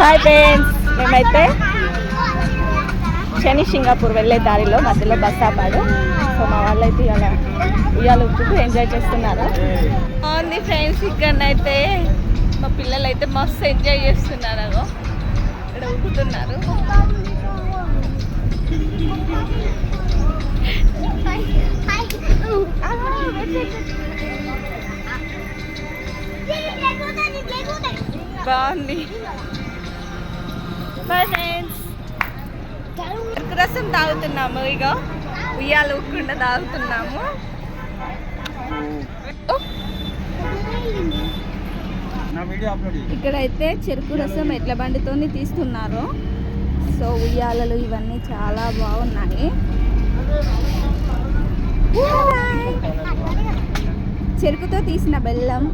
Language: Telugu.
హాయ్ ఫ్రెండ్స్ మేమైతే శని సింగపూర్ వెళ్ళే దారిలో మధ్యలో బస్ ఆపాడు సో మా వాళ్ళైతే ఇలా ఇవాళ ఊపుతూ ఎంజాయ్ చేస్తున్నారు. బాగుంది ఫ్రెండ్స్ ఇక్కడనైతే మా పిల్లలు అయితే మస్తు ఎంజాయ్ చేస్తున్నారు. అగో. ఇక్కడ ఊపుతున్నారు. బాగుంది. బాయ్ ఫ్రెండ్స్ చెరుకు రసం తాగుతున్నాము ఇక ఉయ్యాలు ఊకుండా తాగుతున్నాము. ఇక్కడైతే చెరుకు రసం ఎడ్ల బండితోని తీస్తున్నారు. సో ఉయ్యాలలు ఇవన్నీ చాలా బాగున్నాయి. చెరుకుతో తీసిన బెల్లం.